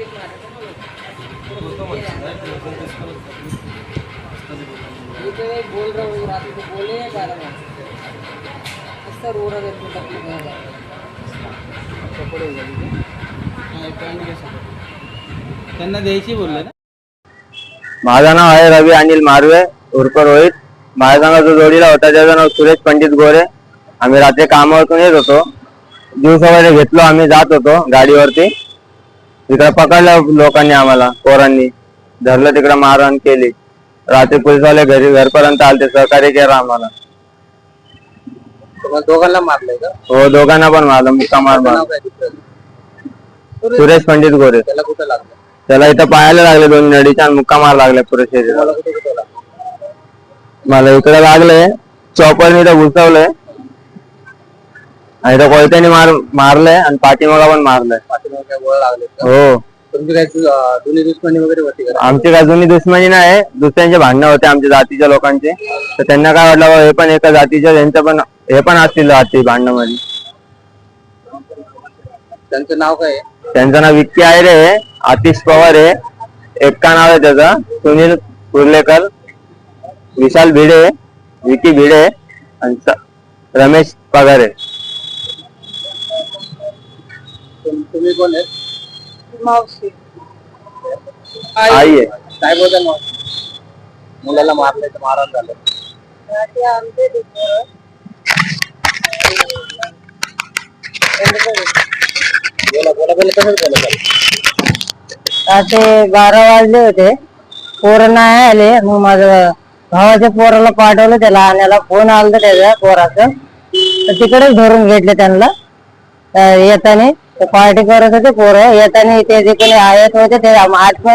मैं बोल रहा हूँ रात को बोले या गाना ऐसा रो रहा है तो तकलीफ हो रहा है त्यांना द्यायची बोलले ना माझं नाव आहे रवी अनिल मारवे उर्फ रोहित. माझ्या संघ जो जोडीला होता त्याचं नाव सुरेश पंडित गोरे. आम्ही रात्री कामावरतून येत होतो. ज्यूस वगैरे घेतलो आम्ही जात होतो गाडीवरती. तिकडे पकडलं लोकांनी आम्हाला पोरांनी. धरलं तिकडे मारहाण केली. रात्री पोलिसवाले घरी घरपर्यंत आले सहकार्य केलं आम्हाला. तुम्हाला दोघांना मारलंय का? हो दोघांना पण मारलं मुक्का मार काय तिथलं? सुरेश पंडित गोरे. त्याला कुठं लागलं? त्याला इथं पायाला लागले दोन नडीच्या आणि मुक्का मार लागले पुरे शरीराला. तुम्हाला कुठे कुठे लागलं? मला इकडे लागले चॉपरने इथं घुसवलंय आणि इथं कोयत्याने मार मारलंय आणि पाठीमागा पण मारलंय. पाठीमागे काय लागले हो. तुमची काय जुनी दुश्मनी वगैरे होती का? आमची काय जुनी दुश्मनी नाही दुसऱ्यांचे भांडणं होते आमच्या जातीच्या लोकांचे. तर त्यांना काय वाटलं बा, हे पण एका जातीचे यांचं पण हे पण असतील जाती भांडणं मध्ये त्यांचं नाव काय आहे? त्यांचं नाव विक्की आहे रे आतिश पवार आहे. एक्का नाव आहे त्याचा सुनील कुर्लेकर विशाल भिडे विकी भिडे आणि स- रमेश पगारे. तुम्ही कोण आहे मावशी. आई. आहे. काय बोलता मग मुलाला मारलंय तर मारहाण झालं ते आमचे दुसरं बोला बोला बोला कसं बोला रात्री बारा वाजले होते. पोरं नाही आले. मग माझं भावाच्या पोराला पाठवलं त्याला. आणायला फोन आलता त्याच्या पोराचं. तर तिकडेच धरून घेतले त्यांना. येताना. ते पार्टी करत होते पोरं. येताना ते जे कोणी आहेत होते ते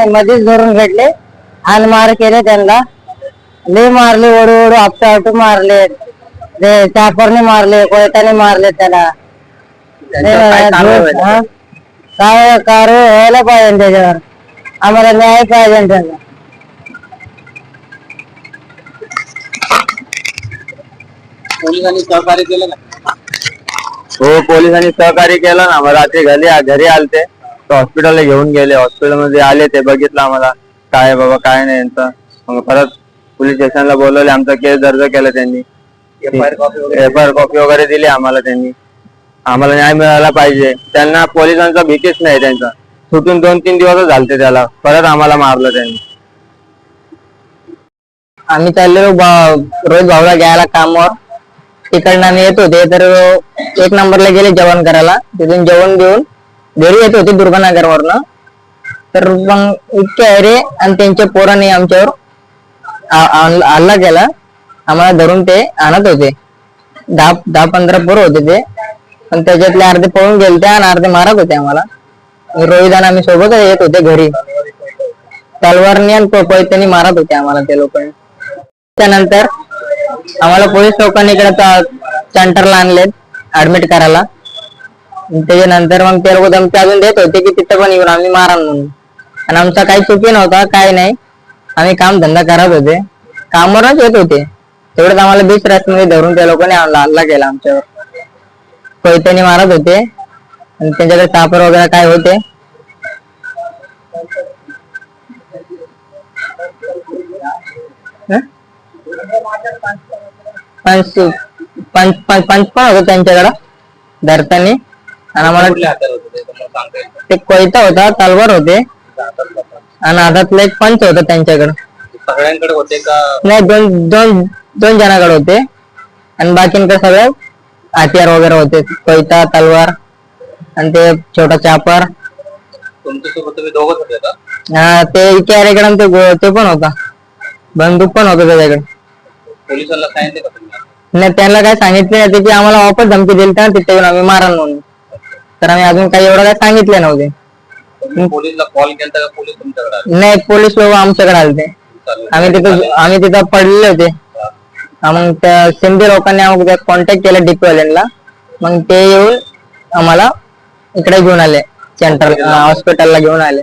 मध्येच धरून घेतले हाल मार केले त्यांना. लय मारले ओढू ओढू आपटा आपटू मारले. ते चापरने मारले कोयताने मारले त्याला. काय कारवाई व्हायला पाहिजे त्याच्यावर? आम्हाला न्याय पाहिजे त्याचा पोलिसांनी सहकार्य केलं ना हो पोलिसांनी सहकार्य केलं ना. मग रात्री घरी घरी आलते. हॉस्पिटलला घेऊन गेले. हॉस्पिटलमध्ये आले ते बघितलं आम्हाला. काय बाबा काय नाही यांचं. मग परत पोलीस स्टेशनला बोलवले. आमचा केस दर्ज केला त्यांनी. एफ आय आर कॉपी वगैरे दिली. आम्हाला त्यांनी. आम्हाला न्याय मिळाला पाहिजे. त्यांना पोलिसांचा भीतीच नाही त्यांचा. सुटून दोन तीन दिवसच झालते त्याला. परत आम्हाला मारलं त्यांनी. आम्ही चाललेलो रोज भाऊला घ्यायला कामावर. तिकडनं आम्ही येत होते तर एक नंबरला गेले जेवण करायला. तिथून जेवण घेऊन घरी येत होते दुर्गानगर वरनं तर मग इतके अरे आणि त्यांच्या पोरांनी आमच्यावर हल्ला केला. आम्हाला धरून ते आणत होते. दहा दहा पंधरा पोरं होते ते. पण त्याच्यातले अर्धे पळून गेलते आणि अर्धे मारत होते आम्हाला. रोहित आणि आम्ही सोबत येत होते घरी. तलवारनी आणि कोयत्यानी मारत होते आम्हाला ते लोक. त्यानंतर आम्हाला पोलीस लोकांनी इकडे सेंटरला आणले ऍडमिट करायला. त्याच्यानंतर मग ते लोक धमकी अजून देत होते की तिथं पण येऊन आम्ही मारा म्हणून. आणि आमचा काही चुकी नव्हता काय नाही. आम्ही काम धंदा करत होते. कामावरच येत होते. तेवढंच आम्हाला बीच मध्ये धरून त्या लोकांनी आम्हाला हल्ला केला आमच्यावर. कोयत्याने मारत होते. आणि त्यांच्याकडे सापर वगैरे काय होते. हं? पंच पंच पंच पंच पण होतं त्यांच्याकडं धरताना. आणि आम्हाला ते? कोयता होता तलवार होते. आणि हातातलं एक पंच होतं त्यांच्याकडं. सगळ्यांकडे होते का? नाही दोन दोन दोन जणाकडे होते. आणि बाकींकडे सगळं हथियार वगैरे होते. कोयता तलवार आणि ते छोटा चापर. तुमच्यासोबत तुम्ही दोघच होते का? हा, ते कॅरेकडे ते पण होता. बंदूक पण होता त्याच्याकडे. पोलिसांना सांगितले का तुम्ही नाही त्यांना काय सांगितले नव्हते की आम्हाला वापस धमकी दिली तर तिथे येऊन आम्ही मारण म्हणून. तर आम्ही अजून काही एवढं काय सांगितले नव्हते. तुम्ही पोलिसला कॉल केला का? पोलीस तुमच्याकडे आले? नाही पोलीस लोक आमच्याकडे आलते. चालेल. आम्ही तिथं आम्ही तिथं पडलेले होते. मग त्या सिंधी लोकांनी आम्हाला कॉन्टॅक्ट केला डीपीवाल्यांना मग ते येऊन आम्हाला इकडे घेऊन आले सेंटर हॉस्पिटलला घेऊन आले.